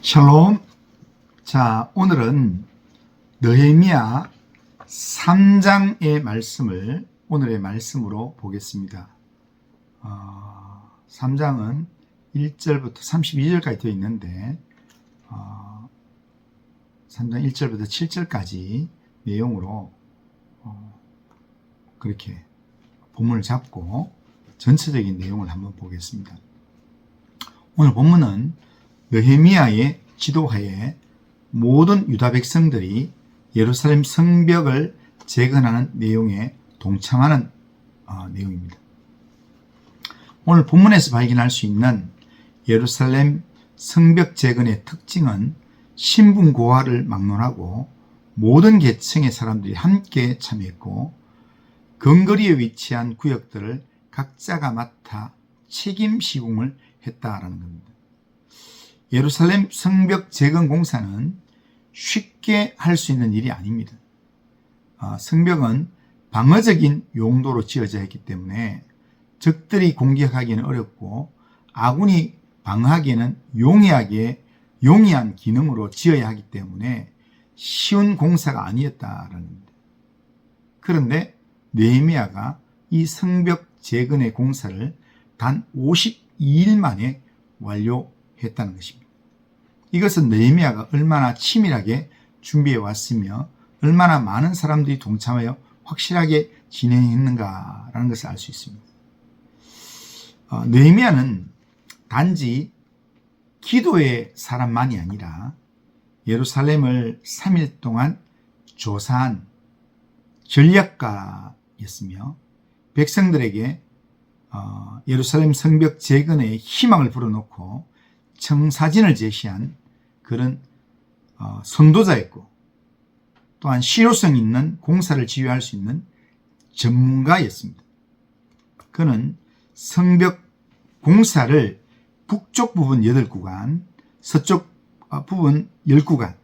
샬롬. 자, 오늘은 느헤미야 3장의 말씀을 오늘의 말씀으로 보겠습니다. 어, 3장은 1절부터 32절까지 되어 있는데 어, 3장 1절부터 7절까지 내용으로 어, 그렇게 본문을 잡고 전체적인 내용을 한번 보겠습니다. 오늘 본문은 느헤미야의 지도하에 모든 유다 백성들이 예루살렘 성벽을 재건하는 내용에 동참하는 어, 내용입니다. 오늘 본문에서 발견할 수 있는 예루살렘 성벽 재건의 특징은 신분 고하를 막론하고 모든 계층의 사람들이 함께 참여했고 근거리에 위치한 구역들을 각자가 맡아 책임 시공을 했다라는 겁니다. 예루살렘 성벽 재건 공사는 쉽게 할 수 있는 일이 아닙니다. 아, 성벽은 방어적인 용도로 지어져 있기 때문에 적들이 공격하기는 어렵고 아군이 방어하기에는 용이하게 용이한 기능으로 지어야 하기 때문에 쉬운 공사가 아니었다라는 겁니다. 그런데 네헤미야가 이 성벽 재건의 공사를 단 52일 만에 완료 했다는 것입니다. 이것은 네헤미야가 얼마나 치밀하게 준비해 왔으며 얼마나 많은 사람들이 동참하여 확실하게 진행했는가라는 것을 알 수 있습니다. 어, 느헤미야는 단지 기도의 사람만이 아니라 예루살렘을 3일 동안 조사한 전략가였으며 백성들에게 어, 예루살렘 성벽 재건의 희망을 불어넣고 청사진을 제시한 그런 어, 선도자였고 또한 실효성 있는 공사를 지휘할 수 있는 전문가였습니다. 그는 성벽 공사를 북쪽 부분 8구간, 서쪽 어, 부분 10구간,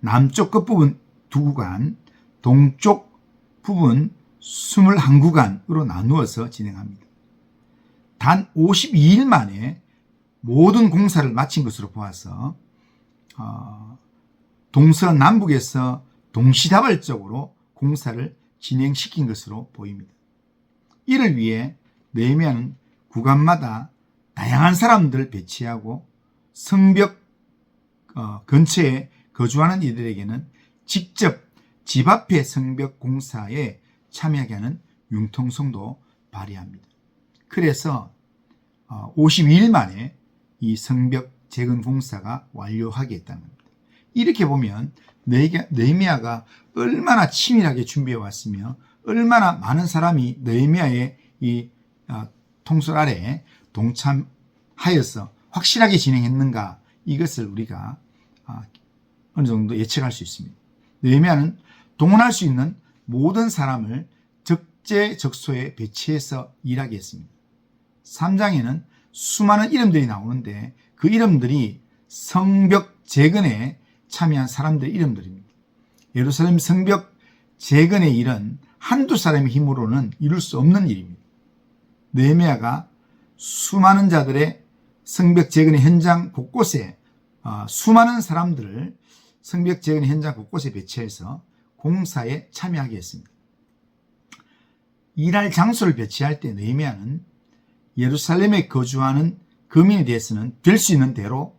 남쪽 끝부분 2구간, 동쪽 부분 21구간으로 나누어서 진행합니다. 단 52일 만에 모든 공사를 마친 것으로 보아서 어, 동서 남북에서 동시다발적으로 공사를 진행시킨 것으로 보입니다. 이를 위해 네헤미야는 구간마다 다양한 사람들을 배치하고 성벽 어, 근처에 거주하는 이들에게는 직접 집 앞의 성벽 공사에 참여하게 하는 융통성도 발휘합니다. 그래서 52일 만에 이 성벽 재건 공사가 완료하게 했다는 겁니다. 이렇게 보면 네헤미야가 얼마나 치밀하게 준비해 왔으며 얼마나 많은 사람이 네헤미야의 이 어, 통솔 아래 동참하여서 확실하게 진행했는가 이것을 우리가 아, 어느 정도 예측할 수 있습니다. 네헤미야는 동원할 수 있는 모든 사람을 적재적소에 배치해서 일하게 했습니다. 3장에는 수많은 이름들이 나오는데 그 이름들이 성벽 재건에 참여한 사람들의 이름들입니다. 예루살렘 성벽 재건의 일은 한두 사람의 힘으로는 이룰 수 없는 일입니다. 네메아가 수많은 자들의 성벽 재건의 현장 곳곳에 어, 수많은 사람들을 성벽 재건의 현장 곳곳에 배치해서 공사에 참여하게 했습니다. 일할 장소를 배치할 때 네메아는 예루살렘에 거주하는 거민에 대해서는 될 수 있는 대로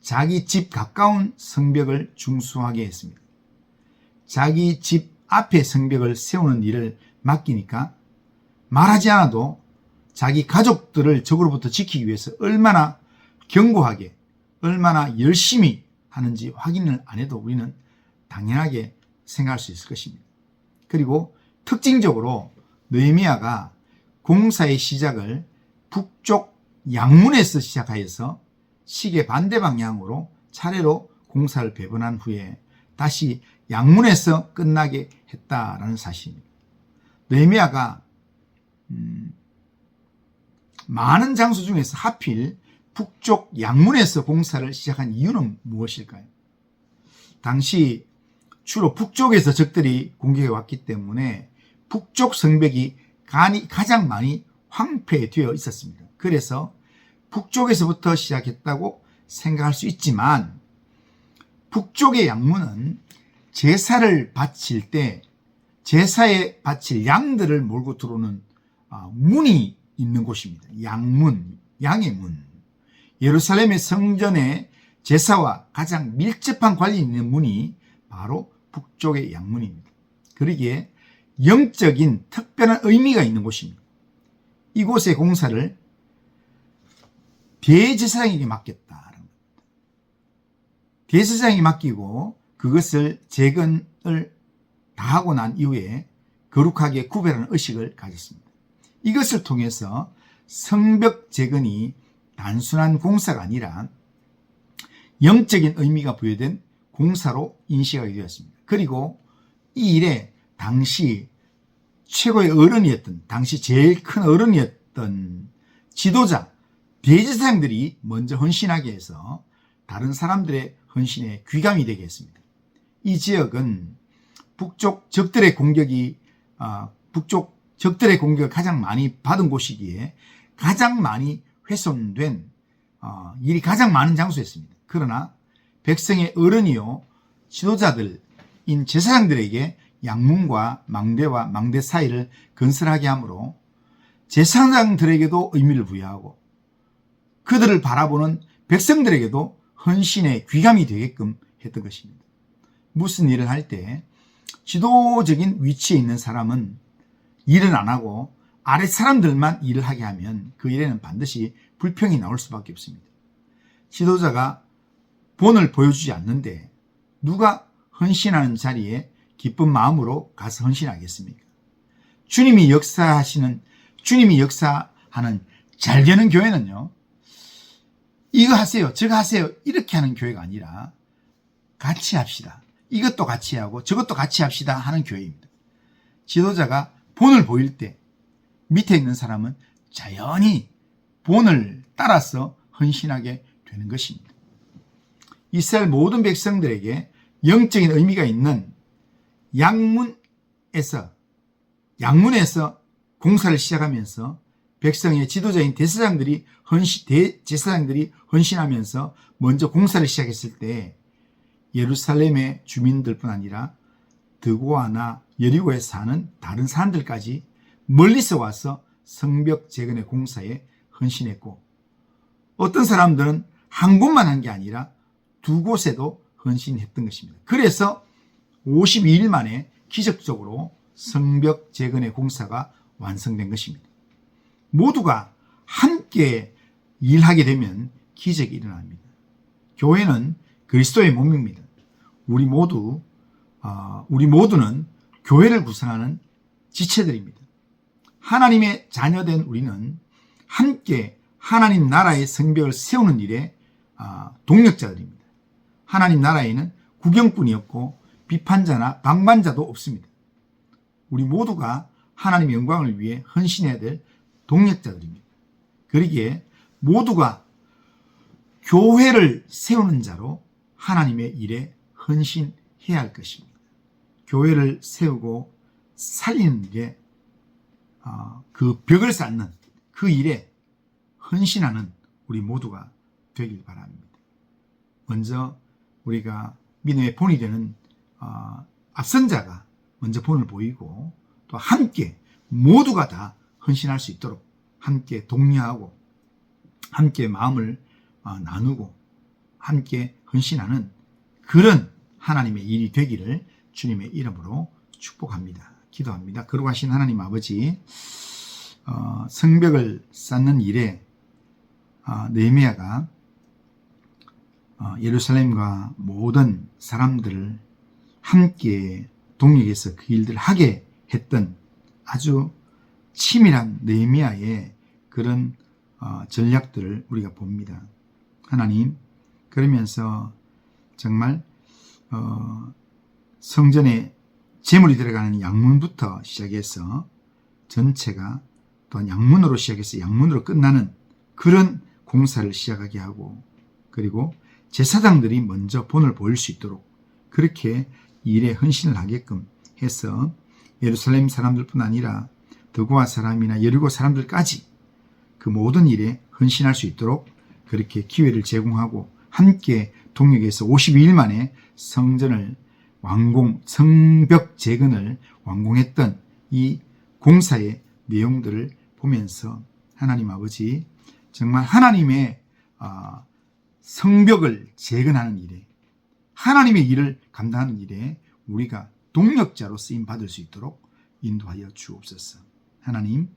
자기 집 가까운 성벽을 중수하게 했습니다. 자기 집 앞에 성벽을 세우는 일을 맡기니까 말하지 않아도 자기 가족들을 적으로부터 지키기 위해서 얼마나 견고하게 얼마나 열심히 하는지 확인을 안 해도 우리는 당연하게 생각할 수 있을 것입니다. 그리고 특징적으로 느헤미야가 공사의 시작을 북쪽 양문에서 시작하여서 시계 반대 방향으로 차례로 공사를 배분한 후에 다시 양문에서 끝나게 했다라는 사실입니다. 느헤미야가 음, 많은 장소 중에서 하필 북쪽 양문에서 공사를 시작한 이유는 무엇일까요? 당시 주로 북쪽에서 적들이 공격해 왔기 때문에 북쪽 성벽이 가장 많이 황폐되어 있었습니다. 그래서 북쪽에서부터 시작했다고 생각할 수 있지만 북쪽의 양문은 제사를 바칠 때 제사에 바칠 양들을 몰고 들어오는 아, 문이 있는 곳입니다. 양문, 양의 문. 예루살렘의 성전의 제사와 가장 밀접한 관련이 있는 문이 바로 북쪽의 양문입니다. 그러기에 영적인 특별한 의미가 있는 곳입니다. 이곳의 공사를 대제사장에게 맡겼다. 대제사장이 맡기고 그것을 재건을 다 하고 난 이후에 거룩하게 구별하는 의식을 가졌습니다. 이것을 통해서 성벽 재건이 단순한 공사가 아니라 영적인 의미가 부여된 공사로 인식하게 되었습니다. 그리고 이 일에 당시 최고의 어른이었던, 당시 제일 큰 어른이었던 지도자, 대제사장들이 먼저 헌신하게 해서 다른 사람들의 헌신에 귀감이 되게 했습니다. 이 지역은 북쪽 적들의 공격이, 아, 북쪽 적들의 공격을 가장 많이 받은 곳이기에 가장 많이 훼손된 어, 일이 가장 많은 장소였습니다. 그러나 백성의 어른이요 지도자들인 제사장들에게 양문과 망대와 망대 사이를 건설하게 하므로 제사장들에게도 의미를 부여하고 그들을 바라보는 백성들에게도 헌신의 귀감이 되게끔 했던 것입니다. 무슨 일을 할 때 지도적인 위치에 있는 사람은 일은 안 하고 아래 사람들만 일을 하게 하면 그 일에는 반드시 불평이 나올 수밖에 없습니다. 지도자가 본을 보여주지 않는데 누가 헌신하는 자리에 기쁜 마음으로 가서 헌신하겠습니까? 주님이 역사하시는, 주님이 역사하는 잘 되는 교회는요, 이거 하세요, 저거 하세요, 이렇게 하는 교회가 아니라 같이 합시다. 이것도 같이 하고 저것도 같이 합시다 하는 교회입니다. 지도자가 본을 보일 때 밑에 있는 사람은 자연히 본을 따라서 헌신하게 되는 것입니다. 이스라엘 모든 백성들에게 영적인 의미가 있는 양문에서 양문에서 공사를 시작하면서 백성의 지도자인 대사장들이 헌신 대제사장들이 헌신하면서 먼저 공사를 시작했을 때 예루살렘의 주민들뿐 아니라 드고아나 여리고에 사는 다른 사람들까지 멀리서 와서 성벽 재건의 공사에 헌신했고 어떤 사람들은 한 곳만 한 게 아니라 두 곳에도 헌신했던 것입니다. 그래서 52일 만에 기적적으로 성벽 재건의 공사가 완성된 것입니다. 모두가 함께 일하게 되면 기적이 일어납니다. 교회는 그리스도의 몸입니다. 우리 모두 어, 우리 모두는 교회를 구성하는 지체들입니다. 하나님의 자녀된 우리는 함께 하나님 나라의 성벽을 세우는 일에 어, 동력자들입니다. 하나님 나라에는 구경꾼이었고 비판자나 방반자도 없습니다. 우리 모두가 하나님의 영광을 위해 헌신해야 될 동력자들입니다. 그러기에 모두가 교회를 세우는 자로 하나님의 일에 헌신해야 할 것입니다. 교회를 세우고 살리는 일에 어, 그 벽을 쌓는 그 일에 헌신하는 우리 모두가 되길 바랍니다. 먼저 우리가 믿음의 본이 되는 어, 앞선 자가 먼저 본을 보이고 또 함께 모두가 다 헌신할 수 있도록 함께 독려하고 함께 마음을 어, 나누고 함께 헌신하는 그런 하나님의 일이 되기를 주님의 이름으로 축복합니다. 기도합니다. 거룩하신 하나님 아버지 어, 성벽을 쌓는 일에 어, 네미야가 어, 예루살렘과 모든 사람들을 함께 동력해서 그 일들을 하게 했던 아주 치밀한 네미야의 그런 어, 전략들을 우리가 봅니다. 하나님 그러면서 정말 어, 성전에 재물이 들어가는 양문부터 시작해서 전체가 또 양문으로 시작해서 양문으로 끝나는 그런 공사를 시작하게 하고 그리고 제사장들이 먼저 본을 보일 수 있도록 그렇게 일에 헌신을 하게끔 해서 예루살렘 사람들뿐 아니라 드고아 사람이나 여리고 사람들까지 그 모든 일에 헌신할 수 있도록 그렇게 기회를 제공하고 함께 동역해서 52일 만에 성전을 완공, 성벽 재건을 완공했던 이 공사의 내용들을 보면서 하나님 아버지 정말 하나님의 아, 성벽을 재건하는 일에 하나님의 일을 감당하는 일에 우리가 동력자로 쓰임 받을 수 있도록 인도하여 주옵소서. 하나님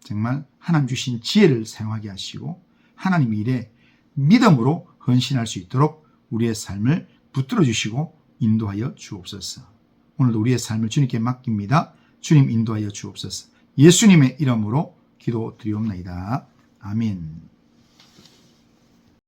정말 하나님 주신 지혜를 사용하게 하시고 하나님 일에 믿음으로 헌신할 수 있도록 우리의 삶을 붙들어 주시고 인도하여 주옵소서. 오늘도 우리의 삶을 주님께 맡깁니다. 주님 인도하여 주옵소서. 예수님의 이름으로 기도드리옵나이다. 아멘.